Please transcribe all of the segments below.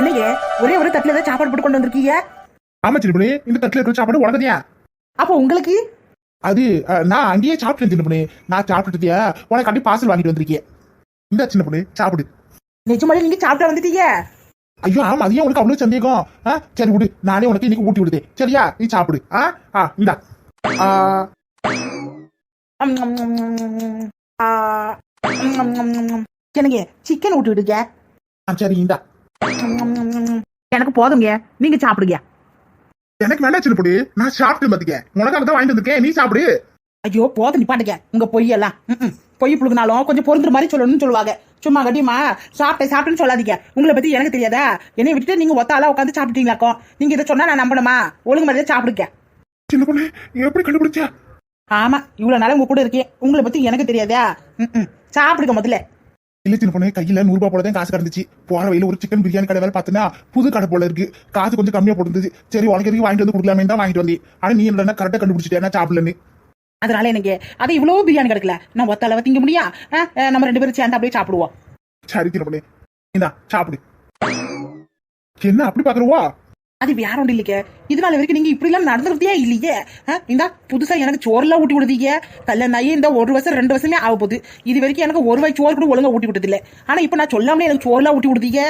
என்னையே? ஒரே ஒரு தட்டுல ஏதாவது சாப்பாடு போட்டு கொண்டு வந்திருக்கீங்க? ஆமா சின்ன இந்த தட்டுல இருக்கிற சாப்பாடு உனக்குதியா அப்போ உங்களுக்கு? அது நான் அங்கேயே சாப்பிட்டேன் சின்ன பொண்ணு. நான் சாப்பிட்டுட்டியா உனக்கு கண்டி பார்சல் வாங்கிட்டு வந்திருக்கேன். இந்த சின்ன பொண்ணு சாப்பிடு. நிஜமாலே நீங்க சாப்பிட்டு வந்துட்டீங்க ஐயோ ஆமா அது ஏன் உனக்கு அவ்வளவு சந்தேகம்? ஆ சரி விடு நானே உனக்கு இன்னைக்கு ஊட்டி விடுதேன். சரியா நீ சாப்பிடு. ஆ ஆ இந்தா. எனக்கு சிக்கன் ஊட்டி விடுங்க? ஆ, சரி இந்தா. எனக்கு போதுங்க நீங்க சாப்பிடுங்க. எனக்கு வேண்டாம் சின்ன நான் சாப்பிட்டு பாத்துக்க உனக்காக தான் வாங்கிட்டு வந்திருக்கேன். நீ சாப்பிடு. ஐயோ போதும் நிப்பாட்டுங்க. உங்க பொய்யெல்லாம். ம்ம். பொய் புழுகுனாலும் கொஞ்சம் பொருந்துற மாதிரி சொல்லணும்னு சொல்லுவாங்க. சும்மா கட்டியமா? சாப்பிட்டேன் சாப்பிட்டேன்னு சொல்லாதீங்க. உங்களை பத்தி எனக்கு தெரியாதா? என்னை விட்டுட்டு நீங்க ஒத்த ஆளா உட்காந்து சாப்பிட்டீங்களாக்கோ நீங்க இதை சொன்னா நான் நம்பணுமா? ஒழுங்கு மாதிரியே சாப்பிடுங்க. சின்ன பொண்ணு எப்படி கண்டுபிடிச்சா? ஆமா இவ்வளவு நாள் உங்க கூட இருக்கேன். உங்களை பத்தி எனக்கு தெரியாதா. சாப்பிடுங்க முதல்ல. இல்ல சின்ன பொண்ணு கையில நூறு ரூபாய் போல தான் காசு கிடந்துச்சு. போற வழியில ஒரு சிக்கன் பிரியாணி கடை வேலை பார்த்தனா புது கடை போல இருக்கு. காசு கொஞ்சம் கம்மியா போட்டுருந்துச்சு சரி உனக்கு வாங்கிட்டு வந்து கொடுக்கலாமே தான் வாங்கிட்டு வந்தேன். ஆனா நீ இல்லைன்னா கரெக்டா கண்டுபிடிச்சிட்டேன் சாப்பிடலன்னு. அதனால எனக்கு அது இவ்வளவு பிரியாணி கிடைக்கல. நான் ஒத்த அளவு திங்க முடியா? நம்ம ரெண்டு பேரும் சேர்ந்து அப்படியே சாப்பிடுவோம். சரி சின்ன பொண்ணு. இந்தா சாப்பிடு. என்ன அப்படி பாக்குறவா அது வேற ஒன்று இல்லைங்க இது வரைக்கும் நீங்க இப்படி எல்லாம் நடந்துருந்தே இல்லையே. ஆ, இந்தா புதுசா எனக்கு சோறுலாம் ஊட்டி விடுதீங்க. கல்யாணம் ஆகி இந்த ஒரு வருஷம் ரெண்டு வருஷமே ஆக போகுது. இது வரைக்கும் எனக்கு ஒரு வாய் சோறு கூட ஒழுங்கா ஊட்டி விட்டதில்ல. ஆனா இப்ப நான் சொல்லாமலே எனக்கு சோறுலாம் ஊட்டி விடுதீங்க.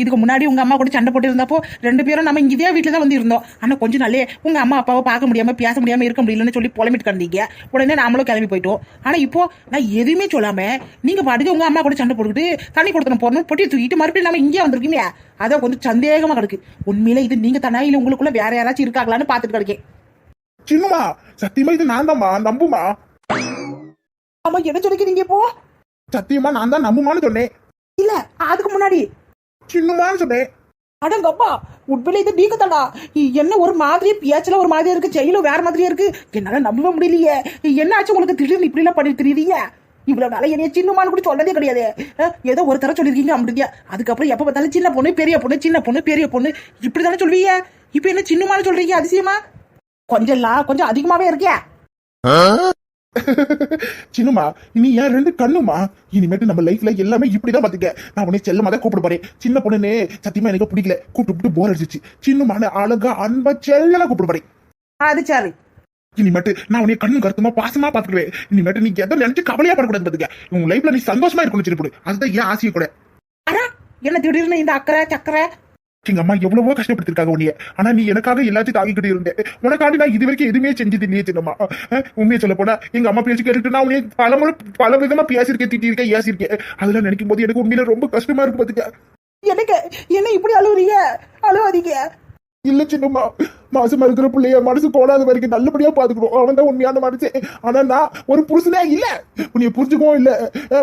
இதுக்கு முன்னாடி உங்க அம்மா கூட சண்டை போட்டு இருந்தப்போ ரெண்டு பேரும் நம்ம இங்கே வீட்டுல தான் வந்து இருந்தோம் ஆனா கொஞ்சம் நாளே உங்க அம்மா அப்பாவை பார்க்க முடியாம பேச முடியாம இருக்க முடியலன்னு சொல்லி புலமிட்டு கிடந்தீங்க. உடனே நாமளும் கிளம்பி போயிட்டோம். ஆனா இப்போ நான் எதுவுமே சொல்லாம நீங்க பாட்டுக்கு உங்க அம்மா கூட சண்டை போட்டுக்கிட்டு தண்ணி கொடுத்தன போறணும் பொட்டி தூக்கிட்டு மறுபடியும் நம்ம இங்கே வந்திருக்கீங்க அதான் கொஞ்சம் சந்தேகமா கிடக்கு. உண்மையில இது நீங்க தானா? இல்ல உங்களுக்குள்ள வேற யாராச்சும் இருக்காங்களான்னு பாத்துட்டு கிடக்கேன். சின்னமா? சத்தியமா இது நான் தான்மா நம்புமா? ஆமா என்ன சொல்லிக்கிறீங்க இப்போ? சத்தியமா நான் தான் நம்புமான்னு சொன்னேன். இல்ல அதுக்கு முன்னாடி. சின்னமான்னு சொன்னேன். அடங்கப்பா உண்மையில இது நீங்க தானா என்ன ஒரு மாதிரி பேச்சுல ஒரு மாதிரியா இருக்கு செயலும் வேற மாதிரியா இருக்கு. என்னால நம்பவே முடியலையே. என்ன ஆச்சு உங்களுக்கு? திடீர்னு இப்படி எல்லாம் பண்ணி தெரியுறீங்க? இவ்வளவு நாளா என்னைய சின்னமான்னு கூட சொன்னதே கிடையாது. ஏதோ ஒரு தர சொல்லிருக்கீங்க அப்படியா அதுக்கப்புறம் எப்ப பார்த்தாலும் சின்ன பொண்ணு பெரிய பொண்ணு சின்ன பொண்ணு பெரிய பொண்ணு. இப்படிதானே சொல்வீங்க? இப்ப என்ன சின்னமான்னு சொல்றீங்க அதிசயமா? கொஞ்சம் இல்ல கொஞ்சம் அதிகமாவே இருக்கியா? சின்னமா இனி ஏன் ரெண்டு கண்ணுமா? இனிமேட்டு நம்ம லைஃப்ல எல்லாமே இப்படிதான் பாத்துக்க. நான் உன்னை செல்லமா தான் கூப்பிட போறேன். சின்ன பொண்ணுன்னு சத்தியமா எனக்கு பிடிக்கல. கூப்பிட்டு போர் அடிச்சிச்சு சின்னமான அழகா அன்பா செல்லமா கூப்பிட போறேன். அது சரி. இனிமேட்டு நான் உன்னை கண்ணு கருத்துமா பாசமா பாத்துக்குவேன் இனிமேட்டு நீ எதை நினைச்சு கவலையா படக்கூடாது பாத்துக்க. உன் லைஃப்ல நீ சந்தோஷமா இருக்கணும் பொண்ணு அதுதான் ஏன் ஆசையை கூட. என்ன திடீர்னு இந்த அக்கறை சக்கரை? எங்க அம்மா எவ்வளவோ கஷ்டப்படுத்திருக்காங்க உன்னைய. ஆனா நீ எனக்காக எல்லாத்தையும் தாங்கிக்கிட்டு இருந்தேன் உனக்காண்டி நான் இது வரைக்கும் எதுவுமே செஞ்சது இல்லையே சின்னம்மா. உண்மையை சொல்ல போனா எங்க அம்மா பேச்சு கேட்டுட்டு நான் உன்னைய பல முறை பல விதமா பேசியிருக்கேன் திட்டிருக்கேன் ஏசிருக்கேன் அதெல்லாம் நினைக்கும் போது எனக்கு உண்மையில ரொம்ப கஷ்டமா இருக்கு பாத்துக்க. எனக்கு என்ன இப்படி அழுவுறீங்க? அழுவாதீங்க. இல்ல சின்னம்மா. மாசமா இருக்கிற பிள்ளைய மனசு போடாத வரைக்கும் நல்லபடியா பாத்துக்கணும். அவன் தான் உண்மையான மனுஷன். ஆனா நான் ஒரு புருஷனே இல்ல. உன்னைய புரிஞ்சுக்கவும் இல்ல.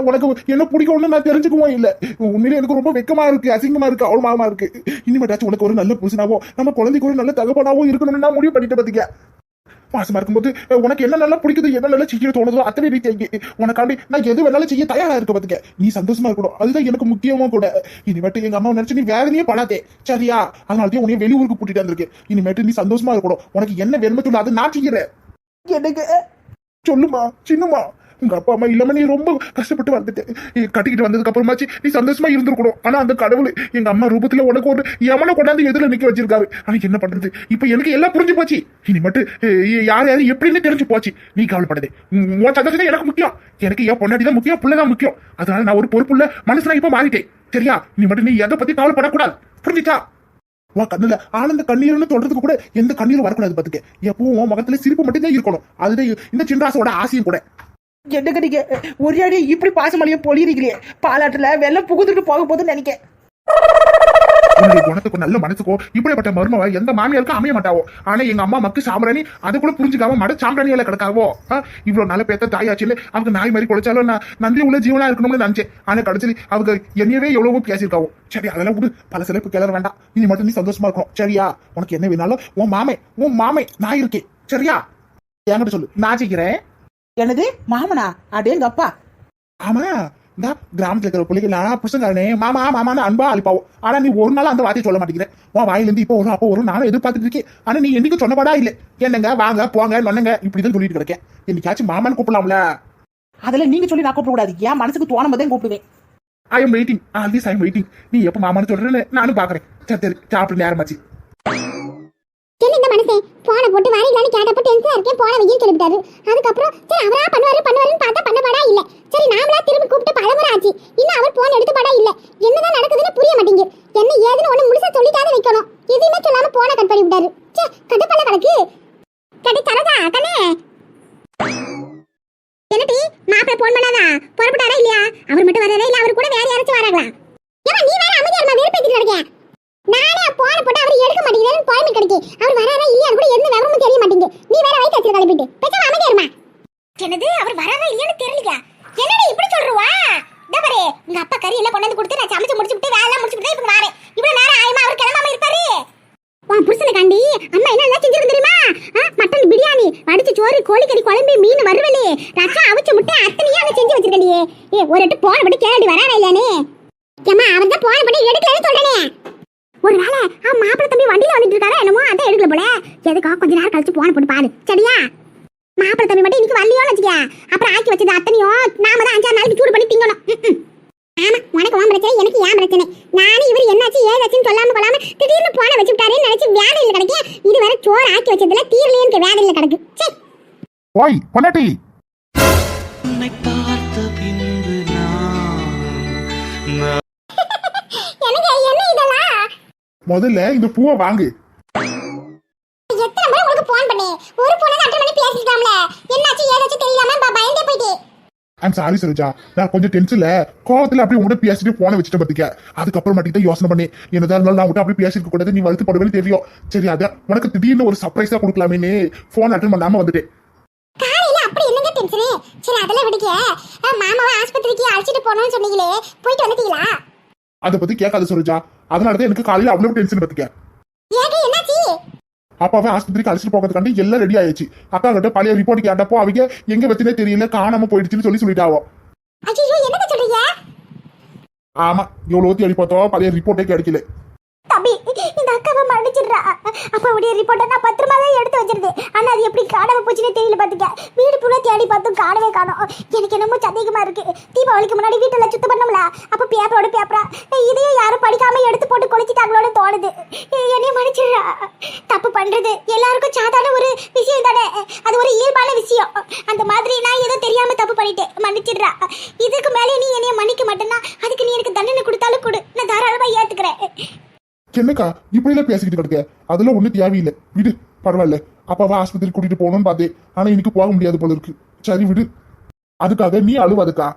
உனக்கு என்ன பிடிக்கும்னு நான் தெரிஞ்சுக்கவும் இல்ல. உண்மையிலே எனக்கு ரொம்ப வெக்கமா இருக்கு அசிங்கமா இருக்கு அவமானமா இருக்கு. இனிமேட்டாச்சும் உனக்கு ஒரு நல்ல புருஷனாவோ நம்ம குழந்தைக்கு ஒரு நல்ல தகப்பனாவோ இருக்கணும்னு நான் முடிவு பண்ணிட்டு பாத்தீங்க மாசமா இருக்கும்போது உனக்கு என்ன நல்லா பிடிக்குது என்ன நல்லா செய்ய தோணுதோ அத்தனை நீ உனக்காண்டி நான் எது வேணாலும் செய்ய தயாரா இருக்க பாத்துக்க. நீ சந்தோஷமா இருக்கணும். அதுதான் எனக்கு முக்கியமும் கூட. இனிமேட்டு எங்க அம்மா நினைச்சு நீ வேதனையே படாதே சரியா? அதனாலதான் உன்னைய வெளியூருக்கு கூட்டிட்டு வந்திருக்கேன். இனிமேட்டு நீ சந்தோஷமா இருக்கணும். உனக்கு என்ன வேணுமோ சொல்லு அதை நான் செய்யறேன். எனக்கு சொல்லுமா சின்னம்மா உங்க அப்பா அம்மா இல்லாம நீ ரொம்ப கஷ்டப்பட்டு வந்துட்டு. நீ கட்டிக்கிட்டு வந்ததுக்கு அப்புறமாச்சு நீ சந்தோஷமா இருந்திருக்கணும். ஆனா அந்த கடவுள் எங்க அம்மா ரூபத்துல உனக்கு ஒரு எமனை கொண்டாந்து எதிர நிக்க வச்சிருக்காரு. ஆனா என்ன பண்றது? இப்ப எனக்கு எல்லாம் புரிஞ்சு போச்சு. இனி மட்டும் யார் யாரு எப்படின்னு தெரிஞ்சு போச்சு. நீ கவலைப்படாதே. உன் உன் சந்தோஷம் எனக்கு முக்கியம். எனக்கு என் பொண்ணாடி தான் முக்கியம் பிள்ளைதான் முக்கியம். அதனால நான் ஒரு பொறுப்புள்ள மனசுனா இப்ப மாறிட்டேன். சரியா? நீ மட்டும் நீ எதை பத்தி கவலைப்படக்கூடாது. புரிஞ்சுச்சா? உன் கண்ணுல ஆனந்த கண்ணீர்னு சொல்றதுக்கு கூட எந்த கண்ணீரும் வரக்கூடாது பாத்துக்க. எப்பவும் உன் முகத்துல சிரிப்பு மட்டும்தான் இருக்கணும். அதுதான் இந்த சின்ராசோட ஆசையும் கூட. என்ன கடிக்க ஒரு அடி இப்படி பாசமலைய பொழியிருக்கிறீங்க பாலாட்டுல வெள்ளம் புகுந்துட்டு போக போதுன்னு நினைக்க உன்னுடைய குணத்துக்கும் நல்ல மனசுக்கோ இப்படிப்பட்ட மருமவ எந்த மாமியாருக்கும் அமைய மாட்டாவோ? ஆனா எங்க அம்மா மக்கு சாம்பிராணி அது கூட புரிஞ்சுக்காம மட சாம்பிராணியில கிடக்காவோ? இவ்வளவு நல்ல பேத்த தாயாச்சுல அவங்க நாய் மாதிரி குழைச்சாலும் நான் நன்றி உள்ள ஜீவனா இருக்கணும்னு நினைச்சேன். ஆனா கடைசி அவங்க என்னையவே எவ்வளவோ பேசியிருக்காவோ. சரி அதெல்லாம் விடு. பல சிலப்பு கிளற வேண்டாம். இனி மட்டும் நீ சந்தோஷமா இருக்கும் சரியா? உனக்கு என்ன வேணாலும் உன் மாமே உன் மாமே நான் இருக்கேன். சரியா? என்கிட்ட சொல்லு. நான் ஜெயிக்கிறேன். என்னது மாமனா? அடேங்க அப்பா ஆமா இந்த கிராமத்துல இருக்கிற பிள்ளைகள் புருஷங்காரனே மாமா மாமான்னு அன்பா அழிப்பாவும் ஆனா நீ ஒரு நாள் அந்த வார்த்தையை சொல்ல மாட்டேங்கிற. உன் வாயிலிருந்து இப்போ வரும் அப்போ வரும் நானும் எதிர்பார்த்துட்டு இருக்கேன். ஆனா நீ என்னைக்கு சொன்னபடா இல்ல. என்னங்க வாங்க போங்க நொண்ணுங்க. இப்படிதான் சொல்லிட்டு கிடக்கேன் என்னைக்காச்சும் மாமான்னு கூப்பிடலாம்ல? அதுல நீங்க சொல்லி நான் கூப்பிட கூடாது என் மனசுக்கு தோணும் போதே கூப்பிடுவேன். I am waiting always I am waiting நீ எப்ப மாமான்னு சொல்றேன்னு நானும் பாக்குறேன். சரி சாப்பிட நேரமாச்சு மனுஷன் போனை போட்டு வரீங்களான்னு கேட்டப்ப டென்ஷனா இருக்கேன் போன வையும் சொல்லிவிட்டாரு. அதுக்கப்புறம் சரி அவரா பண்ணுவாரு பண்ணுவாருன்னு பார்த்தா பண்ண பாடா இல்ல. சரி நாமளா திரும்பி கூப்பிட்டு பலமுறை ஆச்சு. இன்னும் அவர் போன் எடுத்து படா இல்ல. என்னதான் நடக்குதுன்னு புரிய மாட்டேங்குது. என்ன ஏதுன்னு ஒண்ணு முழுசா சொல்லிட்டாவது வைக்கணும். எதுவுமே சொல்லாம போனை கட் பண்ணி விட்டாரு. சே கடுப்பல்ல கணக்கு கடி தரதா கண்ணே. என்னடி? மாப்பிள்ள போன் பண்ணாதா? புறப்பட்டாரா இல்லையா? அவர் மட்டும் வராரா இல்ல? அவர் கூட வேற யாராச்சும் வராங்களா? ஏமா நீ வேற அமைதியா இருமா வெறுப்பேத்திட்டு இருக்கேன் நானே போன போட்டு அவர் எடுக்க மாட்டேங்கிறாரு பாயிண்ட் கிடைக்கு. அவர் வராரா இல்லையா? கூட எந்த விவரமும் தெரிய மாட்டேங்குது. நீ வேற வயிற்று வச்சு கிளப்பிட்டு பேசாம அமைதியா இருமா. என்னது? அவர் வராரா இல்லையான்னு தெரியலையா? என்னடி இப்படி சொல்றவா? இந்த பாரு உங்க அப்பா கறி எல்லாம் கொண்டு வந்து கொடுத்து நான் சமைச்சு முடிச்சு விட்டு வேலை முடிச்சு விட்டு இப்ப வரேன். இவ்வளவு நேரம் ஆயுமா? அவர் கிளம்பாம இருப்பாரு. உன் புருஷனை காண்டி. அம்மா என்ன எல்லாம் செஞ்சிருக்கு தெரியுமா? மட்டன் பிரியாணி அடிச்சு சோறு கோழிக்கறி குழம்பு மீன் வறுவலு. ரசம் அவிச்ச முட்டை அத்தனையும் அங்க செஞ்சு வச்சிருக்கண்டி ஏ ஒரு எட்டு போன பட்டு கேள்வி வரானே இல்லையானே ஏமா அவன் தான் போன பட்டு எடுக்கலன்னு சொல்றேனே. ஒரு நாளை அவன் மாப்பிள்ளை தம்பி வண்டியில வந்துட்டு இருக்காரா என்னமோ அதான் எடுக்கல போல. எதுக்கா கொஞ்ச நேரம் கழிச்சு போன போட்டு பாரு. சரியா? மாப்பிள்ளை தம்பி மட்டும் இன்னைக்கு வரலையோன்னு வச்சுக்க அப்புறம் ஆக்கி வச்சது அத்தனையும் நாம தான் அஞ்சாறு நாளைக்கு சூடு பண்ணி திங்கணும். ஆமா உனக்கு உன் பிரச்சனை எனக்கு ஏன் பிரச்சனை. நானும் இவர் என்னாச்சு ஏதாச்சுன்னு சொல்லாம கொள்ளாம திடீர்னு போன வச்சு விட்டாருன்னு நினைச்சு வேலையில் கிடைக்க. இதுவரை சோறு ஆக்கி வச்சதுல தீரலையேன்னு வேலையில் கிடக்கு. சே ஓய் பொண்டாட்டி. முதல்ல இந்த பூவை வாங்கு. எத்தனை முறை உங்களுக்கு ஃபோன் பண்ணி? ஒரு போனை அட்டன் பண்ணி பேசிட்டாம்ல என்னாச்சு ஏதாச்சும் தெரியலாம? ப- பயந்தே போயிட்டு. I'm sorry Saroja. நான் கொஞ்சம் டென்ஷன்ல கோவத்துல அப்படியே உங்கள்கிட்ட பேசிட்டு போன வச்சுட்டு பாத்துக்க. அதுக்கப்புறம் மட்டும் யோசனை பண்ணி என்னதான் இருந்தாலும் நான் உங்கள்கிட்ட அப்படியே பேசிருக்க கூடாது. நீ வருத்தப்படுவேன்னு தெரியும் சரி அதான் உனக்கு திடீர்னு ஒரு சர்ப்ரைஸா கொடுக்கலாமேன்னு போன் அட்டன் பண்ணாம வந்துட்டேன். அப்படி என்னங்க டென்ஷனு சரி அதெல்லாம் விடுங்க. மாமாவை ஆஸ்பத்திரிக்கு அழைச்சிட்டு போகணும்னு சொன்னீங்களே. போயிட்டு வந்துட்டீங்களா? அதை பத்தி கேட்காத சரோஜா. அதனாலதான் எனக்கு காலையில அவ்வளவு டென்ஷன் பாத்துக்க. அப்பாவே ஆஸ்பத்திரிக்கு அழைச்சிட்டு போகிறதுக்காண்டி எல்லாம் ரெடி ஆயிடுச்சு. அக்கா கிட்ட பழைய ரிப்போர்ட் கேட்டப்போ அவங்க எங்க வச்சுனே தெரியல காணாம போயிடுச்சுன்னு சொல்லி சொல்லிட்டாவோ. ஆமா எவ்வளவு தேடி பார்த்தோம் பழைய ரிப்போர்ட்டே கிடைக்கல. இந்த அக்காவை மன்னிச்சிடுறா. அப்பாவுடைய ரிப்போர்ட்டை நான் பத்திரமா தான் எடுத்து வச்சிருது ஆனா அது எப்படி காணாம போச்சுன்னு தெரியல பாத்துக்க. வீடு புள்ள தேடி பார்த்தும் காணவே காணும். எனக்கு என்னமோ சந்தேகமா இருக்கு. தீபாவளிக்கு முன்னாடி வீட்டுல சுத்தம் பண்ணோம்ல? அப்ப பேப்பரோட பேப்பரா இதையும் யாரும் படிக்காம எடுத்து போட்டு கொளுத்திட்டாங்களோன்னு தோணுது. என்னைய மன்னிச்சிடுறா. தப்பு பண்றது எல்லாருக்கும் சாதாரண ஒரு விஷயம் தானே? அது ஒரு இயல்பான விஷயம். அந்த மாதிரி நான் ஏதோ தெரியாம தப்பு பண்ணிட்டேன். மன்னிச்சிடுறா. இதுக்கு மேலே நீ என்னைய மன்னிக்க மாட்டேன்னா அதுக்கு நீ எனக்கு தண்டனை கொடுத்தாலும் கொடு. நான் தாராளமா ஏத்துக்கிறேன். என்னக்கா இப்படி எல்லாம் பேசிக்கிட்டு கிடக்க? அதெல்லாம் ஒண்ணு தேவையில்லை. விடு பரவாயில்ல. அப்பாவை ஆஸ்பத்திரி கூட்டிட்டு போகணும்னு பார்த்தேன். ஆனா இன்னைக்கு போக முடியாது போல இருக்கு. சரி விடு. அதுக்காக நீ அழுவாதுக்கா.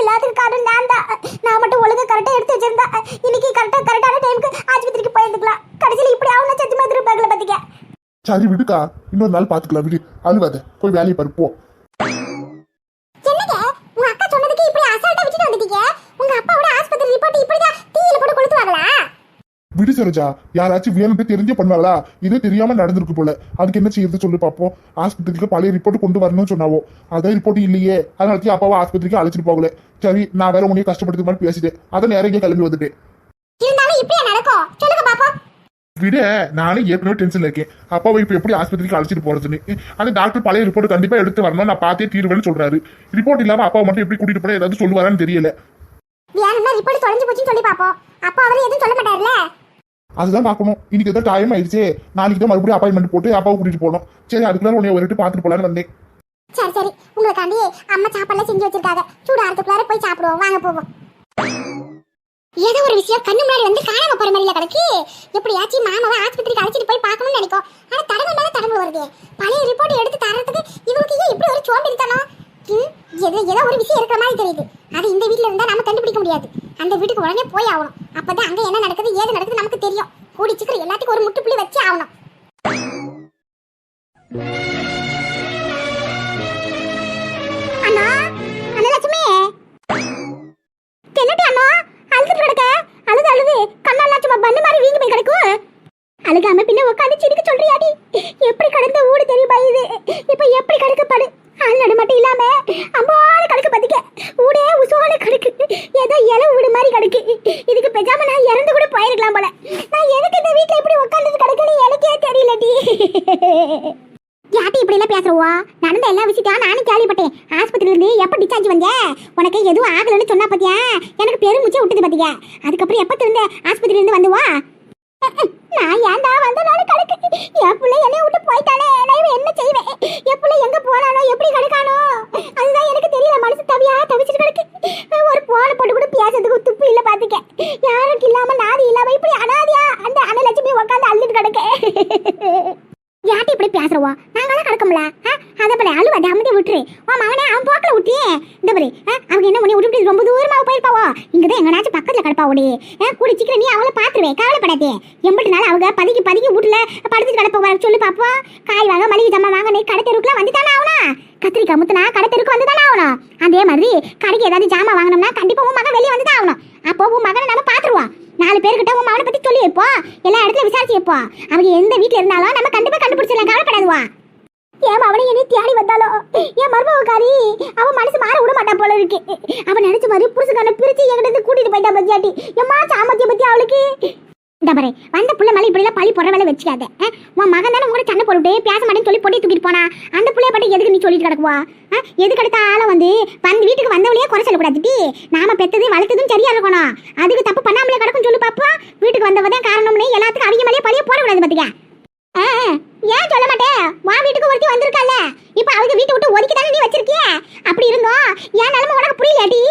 எல்லாத்துக்கும் காரணம் நான் தான் நான் மட்டும் ஒழுங்கா கரெக்டா எடுத்து வச்சிருந்தா இன்னைக்கு கரெக்டா கரெக்டான டைமுக்கு ஆஸ்பத்திரிக்கு போயிருந்துக்கலாம். கடைசியில் இப்படி ஆகும்னா சத்தியமா திருப்பாக்கல பாத்தீங்க சரி விடுக்கா. இன்னொரு நாள் பாத்துக்கலாம் விடு. அழுவாத. போய் வேலையை பாரு போ என்னங்க உங்க அக்கா சொன்னதுக்கு இப்படி அசால்ட்டா விட்டுட்டு வந்துட்டீங்க உங்க அப்பாவோட ஆஸ்பத்திரி ரிப்போர்ட் இப்படிதான் தீயில போட்டு கொளுத்துவாங்களா விடு சரோஜா யாராச்சும் வேணும்னு தெரிஞ்சே பண்ணுவாங்களா இது தெரியாம நடந்திருக்கு போல. அதுக்கு என்ன செய்யறது சொல்லு பாப்போம். ஆஸ்பத்திரிக்கு பழைய ரிப்போர்ட் கொண்டு வரணும்னு சொன்னாவோ? அதான் ரிப்போர்ட் இல்லையே. அதனால அப்பாவை ஆஸ்பத்திரிக்கு அழைச்சிட்டு போகல. சரி நான் வேற உன்னைய கஷ்டப்படுறது மாதிரி பேசிட்டேன். அதை நேரம் கிளம்பி வந்துட்டேன். விட நானே ஏற்கனவே டென்ஷன்ல இருக்கேன். அப்பாவை இப்ப எப்படி ஆஸ்பத்திரிக்கு அழைச்சிட்டு போறதுன்னு? அந்த டாக்டர் பழைய ரிப்போர்ட் கண்டிப்பா எடுத்து வரணும் நான் பார்த்தே தீர்வேன்னு சொல்றாரு. ரிப்போர்ட் இல்லாம அப்பாவை மட்டும் எப்படி கூட்டிட்டு போற ஏதாவது சொல்லுவாரான்னு தெரியல. ரிப்போர்ட் தொலைஞ்சு போச்சுன்னு சொல்லி பாப்போம். அப்பா அவரு எதுவும் சொல்ல மாட்டார்ல அதுதான் பார்க்கணும். இன்னைக்கு தான் டைம் ஆயிடுச்சு. நாளைக்கு தான் மறுபடியும் அப்பாயின்மெண்ட் போட்டு அப்பாவை கூட்டிட்டு போகணும்? சரி அதுக்குள்ள உன்னை ஒரு பார்த்துட்டு போலான்னு வந்தேன். சரி சரி. உங்களுக்காண்டி அம்மா சாப்பாடுலாம் செஞ்சு வச்சிருக்காங்க. சூடாறதுக்குள்ளார போய் சாப்பிடுவோம். வாங்க போவோம். ஏதோ ஒரு விஷயம் கண்ணு முன்னாடி வந்து காணாம போற மாதிரில கிடக்கு எப்படியாச்சும் மாமாவை ஆஸ்பத்திரிக்கு அழைச்சிட்டு போய் பார்க்கணும்னு நினைக்கும். ஆனா தடவை மேல தடவை வருது. பழைய ரிப்போர்ட் எடுத்து தரத்துக்கு இவங்களுக்கு ஏன் இப்படி ஒரு சோம்பேறித்தனம்? ம், ஏதோ ஒரு விஷயம் இருக்கிற மாதிரி தெரியுது. அது இந்த வீட்டில் இருந்தால் நம்ம கண்டுபிடிக்க முடியாது. அந்த வீட்டுக்கு உடனே போய் ஆகணும். அப்பதான் அங்கே என்ன நடக்குது ஏது நடக்குது நமக்கு தெரியும். வீடு மாதிரி கிடக்கு. இதுக்கு பெஜாம நான் இறந்து கூட போயிருக்கலாம் போல. நான் எதுக்கு இந்த வீட்ல இப்படி உட்கார்ந்து கிடக்குன்னு எனக்கே தெரியலடி. யார்ட்டி இப்படி எல்லாம் பேசுறவா? நடந்த எல்லா விஷயத்தையும் நானும் கேள்விப்பட்டேன். ஆஸ்பத்திரியில இருந்து எப்ப டிஸ்சார்ஜ் வந்த? உனக்கு எதுவும் ஆகலன்னு சொன்னா பாத்தியா? எனக்கு பெருமூச்சே விட்டுது பாத்தியா? அதுக்கப்புறம் எப்ப திருந்த ஆஸ்பத்திரியில இருந்து வந்துவா? நான் ஏன்டா நானும் கணக்கு என் பிள்ளை என்னை விட்டு போயிட்டானே நான் என்ன செய்வேன்? என் பிள்ளை எங்க போனானோ? எப்படி கிடக்கானோ? அதுதான் எனக்கு தெரியும் மனசு தவியா தவிச்சிட்டு கிடக்கு ஒரு போன போட்டு கூட பேசுறதுக்கு துப்பு இல்ல பாத்துக்க யாருக்கு இல்லாம நாதி இல்லாம இப்படி அனாதியா அந்த அனலட்சுமி உட்காந்து அள்ளிட்டு கிடக்கு யார்கிட்ட இப்படி பேசுறவோ நாங்களாம் கிடக்கும்ல அதை போல அழுவாத அமைதி விட்டுரு உன் மகனே அவன் போக்கில் விட்டியே இந்த பாரு ஆ, அவங்க என்ன பண்ணி விட்டுட்டு ரொம்ப தூரமா போயிருப்பாவோ இங்கதான் எங்கனாச்சும் பக்கத்துல கிடப்பா ஓடி கூடி சீக்கிரம் நீ அவளை பாத்துருவே எம்பிட்டு நாள் அவங்க பதுக்கி பதுக்கி வீட்டுல படுத்துட்டு கிடப்ப வர சொல்லி பாப்போம் காய் வாங்க மளிகை ஜாமான் வாங்க நீ கடை தெருக்குலாம் வந்து தானே ஆகணும் கத்திரிக்காய் முத்துனா கடை தெருக்கு வந்து தானே ஆகணும் அதே மாதிரி கடைக்கு ஏதாவது ஜாமான் வாங்கணும்னா கண்டிப்பா உன் மகன் வெளியே வந்து தான் ஆகணும். அப்போ உன் மகனை நம்ம பாத்துருவோம். நாலு பேர்கிட்ட உன் மகனை பத்தி சொல்லி வைப்போம். எல்லா இடத்துல விசாரிச்சு வைப்போம். அவங்க எந்த வீட்டுல இருந்தாலும் நம்ம கண்டிப்பா கண்டுபிடிச்சிடலாம். கவலைப்படாதுவா ஏன் அவனை என்னை தேடி வந்தாலோ? என் மருமகாரி அவன் மனசு மாற விட மாட்டான் போல இருக்கு. அவன் நினைச்ச மாதிரி புருஷக்கான பிரிச்சு என்கிட்ட கூட்டிட்டு போயிட்டா பத்தியாட்டி எம்மா சாமத்திய பத்தி அவளுக்கு? இந்த வந்த புள்ள மேலே இப்படி எல்லாம் பழி போடுற வேலை வச்சுக்காத. உன் மகன் தானே உங்கள்கிட்ட சண்டை போட்டுட்டு பேச மாட்டேன்னு சொல்லி போட்டி தூக்கிட்டு போனா. அந்த புள்ளைய பட்டு எதுக்கு நீ சொல்லிட்டு கிடக்குவா? எது எதுக்கு அடுத்த ஆளை வந்து வந்து வீட்டுக்கு வந்தவளையே குறை சொல்லக்கூடாது நாம பெத்தது வளர்த்ததும் சரியா இருக்கணும். அதுக்கு தப்பு பண்ணாமலே கிடக்கும் சொல்லி பாப்பா. வீட்டுக்கு வந்தவ தான் காரணம்னு எல்லாத்துக்கும் அவங்க மேலேயே பழிய போடக்கூடாது பாத்துக்க. ஏன் சொல்ல மாட்டேன்? வா வீட்டுக்கு ஒருத்தி வந்திருக்கால. இப்ப அவங்க வீட்டை விட்டு ஒதுக்கி தானே நீ வச்சிருக்கிய? அப்படி இருந்தோம். ஏன் நிலைமை உனக்கு புரியலடி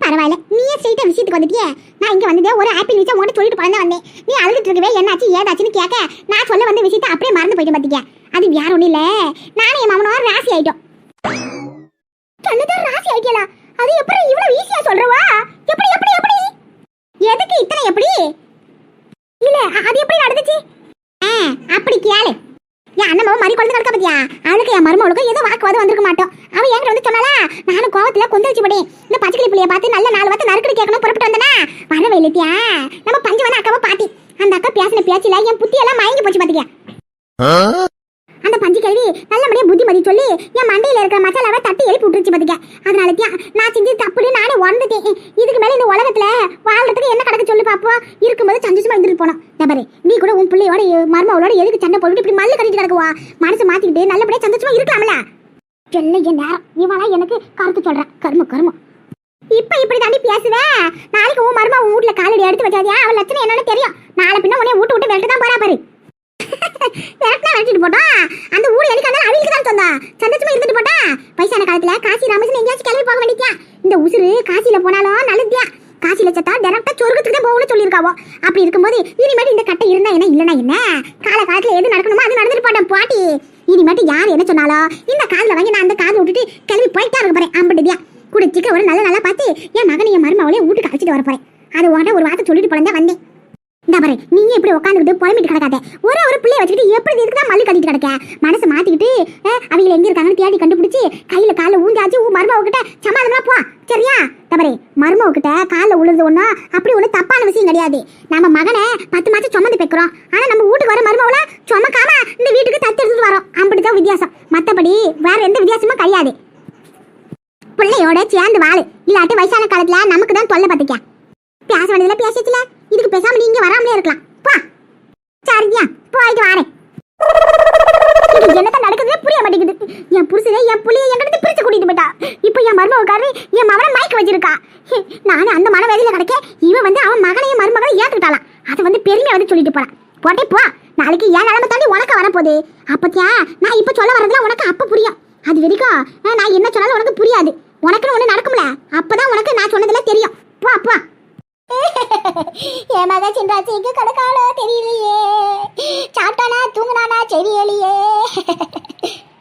பரவாயில்ல நீயே ஸ்ட்ரெயிட்டா விஷயத்துக்கு வந்துட்டியே. நான் இங்க வந்ததே ஒரு ஆப்பிள் நியூஸை உன்கிட்ட சொல்லிட்டு போல வந்தேன். நீ அழுதுட்டு இருக்கவே என்னாச்சு ஏதாச்சுன்னு கேட்க நான் சொல்ல வந்த விஷயத்தை அப்படியே மறந்து போயிட்டு பாத்தீங்க அது வேற ஒன்றும் இல்ல. நானும் என் மாமனோ ராசி ஆயிட்டோம். சொன்னதான் ராசி ஆயிட்டா அது எப்படி இவ்வளவு ஈஸியா சொல்றவா? எப்படி எப்படி எப்படி? எதுக்கு இத்தனை எப்படி? இல்ல அது எப்படி நடந்துச்சு? ஆ, அப்படி கேளு. என் அண்ணன் மாதிரி குழந்தை கிடக்க பத்தியா? அவளுக்கு என் மருமகளுக்கு ஏதோ வாக்குவாதம் வந்திருக்க மாட்டோம். அவன் என்கிட்ட வந்து சொன்னாலா நானும் கோவத்துல கொந்தளிச்சு படி இந்த பச்சைக்கிளி புள்ளிய பார்த்து நல்ல நாலு வார்த்தை நறுக்கடி கேட்கணும் புறப்பட்டு வந்தனா? வரவே இல்லையா? நம்ம பஞ்சவன அக்காவை பாட்டி. அந்த அக்கா பேசின பேச்சில என் புத்தி எல்லாம் மயங்கி போச்சு பாத்தியா? அந்த பஞ்சு கேள்வி நல்லபடியா புத்திமதி சொல்லி என் மண்டையில இருக்கிற மசாலாவை தட்டி எழுப்பி விட்டுருச்சு பாத்துக்க. அதனால தான் நான் செஞ்சு தப்புன்னு நானே உணர்ந்துட்டேன். இதுக்கு மேல இந்த உலகத்துல வாழ்றதுக்கு என்ன கிடக்கு சொல்லி பாப்போம். இருக்கும்போது சந்தோஷமா இருந்துட்டு போனோம். தபரு நீ கூட உன் பிள்ளையோட மருமகளோட எதுக்கு சண்டை போட்டு இப்படி மல்லு கட்டிட்டு கிடக்குவா? மனசு மாத்திக்கிட்டு நல்லபடியா சந்தோஷமா இருக்கலாம்ல? சொல்ல நேரம். இவளா எனக்கு கருத்து சொல்றா. கரும கருமம். இப்ப இப்படி தாண்டி பேசுவ? நாளைக்கு உன் மருமா உன் வீட்டுல காலடி எடுத்து வச்சாதியா? அவள் லட்சணம் என்னன்னு தெரியும். நாளை பின்ன உன்னை வீட்டு விட்டு வெளிட்டு தான் போறா பாரு. விரட்டினா வெட்டிட்டு போட்டா அந்த ஊர் எதுக்கு அந்த அவிலுக்கு தான் சொந்தா சந்தோஷமா இருந்துட்டு போட்டா பைசான காலத்துல காசி ராமேஸ்வரம் எங்கேயாச்சும் கிளம்பி போக வேண்டியா இந்த உசுறு காசியில போனாலும் நல்லதுயா காசியில செத்தா டேரக்டா சொர்க்கத்துக்கு தான் போகணும்னு சொல்லியிருக்காவோ. அப்படி இருக்கும்போது இனிமேட்டு இந்த கட்டை இருந்தா என்ன இல்லனா என்ன? கால காலத்துல எது நடக்கணுமோ அது நடந்துட்டு போட்டேன் பாட்டி. இனிமேட்டு யார் என்ன சொன்னாலும் இந்த காதுல வாங்கி நான் அந்த காதுல விட்டுட்டு கிளம்பி போயிட்டா இருக்க போறேன் அம்பிட்டுதியா குடிச்சிக்க ஒரு நல்ல நல்லா பார்த்து என் மகனை என் மருமவளையும் வீட்டுக்கு அழைச்சிட்டு வர போறேன். அது உடனே ஒரு வார்த்தை சொல்லிட்டு போலதான் வந்தேன். பாரு நீங்க இப்படி உட்காந்துக்கிட்டு புலம்பிட்டு கிடக்காத. ஒரே ஒரு பிள்ளைய வச்சுக்கிட்டு எப்படி இதுக்கு தான் மல்லு கட்டிட்டு கிடக்க? மனசு மாத்திக்கிட்டு அவங்க எங்க இருக்காங்கன்னு தேடி கண்டுபிடிச்சு கையில கால ஊந்தாச்சு உன் மருமவ கிட்ட சமாதானமா போ சரியா? தபரே மருமவ கிட்ட கால உழுது ஒண்ணா அப்படி ஒண்ணு தப்பான விஷயம் கிடையாது. நம்ம மகனை பத்து மாசம் சுமந்து பெக்கிறோம். ஆனா நம்ம வீட்டுக்கு வர மருமவள சுமக்காம இந்த வீட்டுக்கு தத்து எடுத்துட்டு வரோம். அப்படிதான் வித்தியாசம். மத்தபடி வேற எந்த வித்தியாசமும் கிடையாது. பிள்ளையோட சேர்ந்து வாழு. இல்லாட்டி வயசான காலத்துல நமக்கு தான் தொல்லை பார்த்துக்க பேச வேண்டியதுல பேசிச்சுல இதுக்கு பேசாம நீங்க வராமலே இருக்கலாம். பா. சரியா? போயிட்டு வரேன் என்னதான் நடக்குதுன்னே புரிய மாட்டேங்குது. என் புருஷனே என் புள்ளிய என்கிட்ட பிரிச்சு கூட்டிட்டு போயிட்டா. இப்போ என் மருமகாரு என் மகனை மயக்க வச்சிருக்கா. ஹே, நானும் அந்த மன வேதியில கிடைக்க இவன் வந்து அவன் மகனையும் மருமகனையும் ஏத்துக்கிட்டாலாம். அதை வந்து பெருமையா வந்து சொல்லிட்டு போறான். போட்டே போ. நாளைக்கு என் நிலைமை தாண்டி உனக்கு வரப்போகுது. அப்பத்தியா நான் இப்ப சொல்ல வரதுல உனக்கு அப்ப புரியும். அது வரைக்கும் நான் என்ன சொன்னாலும் உனக்கு புரியாது. உனக்குன்னு ஒண்ணு நடக்கும்ல. அப்பதான் உனக்கு நான் சொன்னதுல தெரியும். போ அப்பா என் மக சின்ராஜ் எங்க கிடக்காளோ தெரியலையே. சாப்பிட்டானா தூங்கினானா தெரியலையே